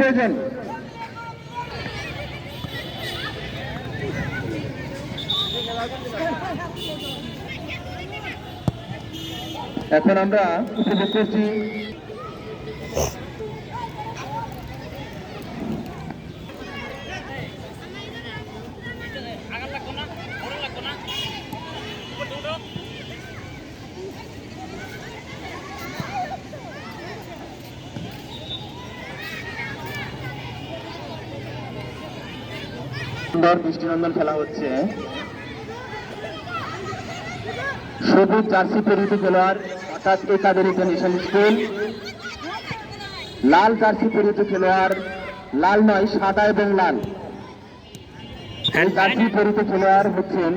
প্রয়োজন এখন আমরা উপভোগ করছি দৃষ্টিনন্দন খেলা হচ্ছে। সবুজ জার্সি পরিহিত খেলোয়াড় অর্থাৎ একাদের ইন্টারন্যাশনাল স্কুল? লাল জার্সি পরিহিত খেলোয়াড় লাল নয় সাদা এবং লাল। এই জার্সি পরিহিত খেলোয়াড় হচ্ছেন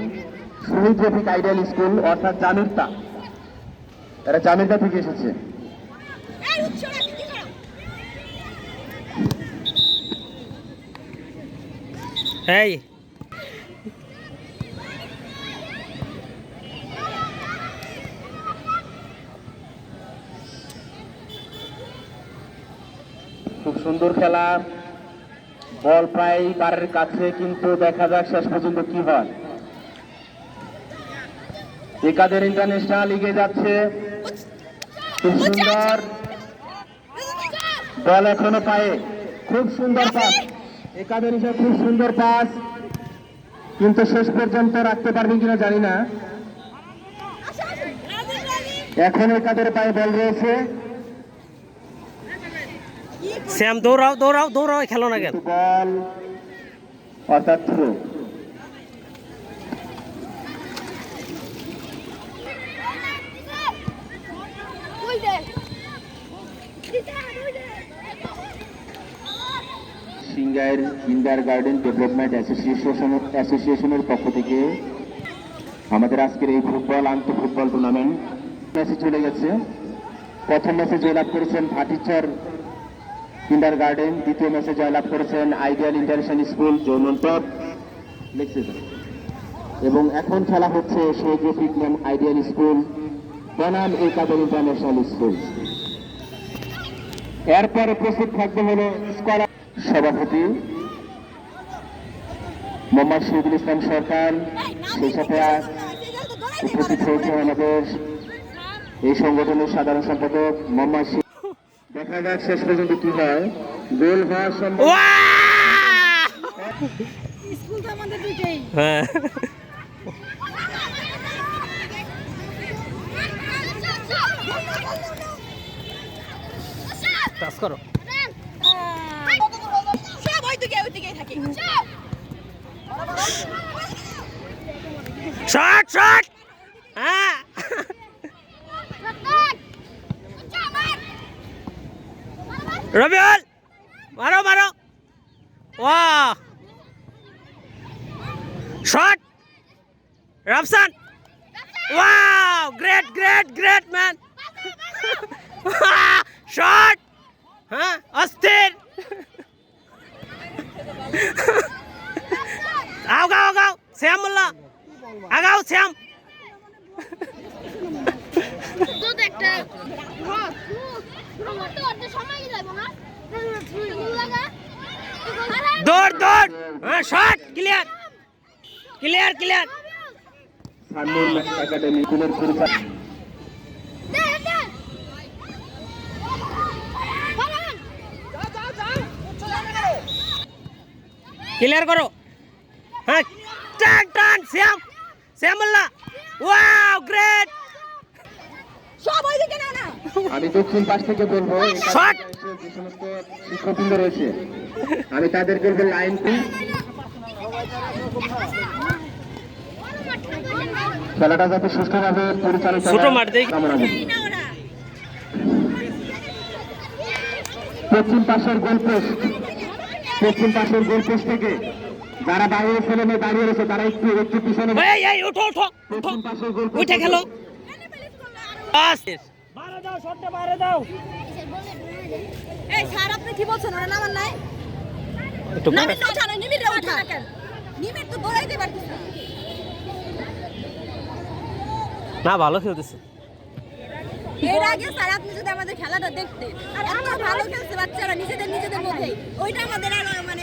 শহীদ রফিক আইডিয়াল স্কুল অর্থাৎ জামিরতা। এরা জামিরতা থেকে এসেছে। এই। খুব সুন্দর খেলা। বল প্রায় বারের কাছে, কিন্তু দেখা যাক শেষ পর্যন্ত কি হয়। একাদের ইন্টারন্যাশনাল লিগে যাচ্ছে। খুব সুন্দর। বল এখনও পায়ে। খুব সুন্দর পাস। একাদের হিসেবে খুব সুন্দর পাস কিন্তু শেষ পর্যন্ত রাখতে পারবেন কিনা জানি না। এখন একাদের পায়ে বল রয়েছে। শ্যাম দৌড়াও দৌড়াও দৌড়াও খেলো না কেন? বল। অর্থাৎ সিঙ্গাইর কিন্ডার গার্ডেন ডেভেলপমেন্ট অ্যাসোসিয়েশন, অ্যাসোসিয়েশনের পক্ষ থেকে আমাদের আজকের এই ফুটবল, আন্ত ফুটবল টুর্নামেন্ট ম্যাচে চলে গেছে। প্রথম ম্যাচে জয়লাভ করেছেন ভাটিচর কিন্ডার গার্ডেন, দ্বিতীয় ম্যাচে জয়লাভ করেছেন আইডিয়াল ইন্টারন্যাশনাল স্কুল যৌনন্তর এবং এখন খেলা হচ্ছে শহীদ রফিক আইডিয়াল স্কুল, বনাম এই কাদের ইন্টারন্যাশনাল স্কুল। এরপরে প্রস্তুত থাকবে হলো স্কলার সভাপতি মোহাম্মদ শহীদুল ইসলাম সরকার সেই সাথে আজ উপস্থিত হয়েছে আমাদের এই সংগঠনের সাধারণ সম্পাদক মোহাম্মদ শহীদ- দেখা যাক শেষ পর্যন্ত কি হয়। গোল হওয়ার সম্ভব ওয়া! স্কুল তো আমাদের দুইটাই। হ্যাঁ। টাচ করো সব ওই দিকে ওই দিকেই থাকি শট শট হ্যাঁ রবিউল মারো মারো ওয়া shot Rafsan wow great great great man shot হ্যাঁ অস্থির আগাও আগাও শ্যাম মোল্লা আগাও শ্যাম দুধ একটা সময় যাব না লাগা দৌড় দৌড়। হ্যাঁ শট ক্লিয়ার ক্লিয়ার ক্লিয়ার সান্নুর একাডেমি স্কুলের পরিচালক ক্লিয়ার করো। হ্যাঁ শ্যাম শ্যাম। মোল্লা ওয়াও গ্রেট সব ওই দিকে না না আমি দক্ষিণ পাশ থেকে বলব! কারণে যে সমস্ত শিক্ষকবৃন্দ রয়েছে আমি তাদের বলব লাইন টু খেলাটা যাতে সুষ্ঠুভাবে পরিচালিত ছোট মাঠ দেখি। কামনা করি। পশ্চিম পাশের গোল পোস্ট পশ্চিম পাশের গোল পোস্ট থেকে যারা বাইরে ছেলে মেয়ে দাঁড়িয়ে রয়েছে তারা একটু একটু পিছনে এই এই উঠো গোল পোস্ট উঠে খেলো। এই স্যার আপনি কি বলছেন? ওরা নামান নাই? একটু নিমিট ওঠা। না ওঠা তো ভালো খেলতেছে। এর আগে স্যার আপনি যদি আমাদের খেলাটা দেখতে এত ভালো খেলছে বাচ্চারা নিজেদের নিজেদের মধ্যে ওইটা আমাদের আর মানে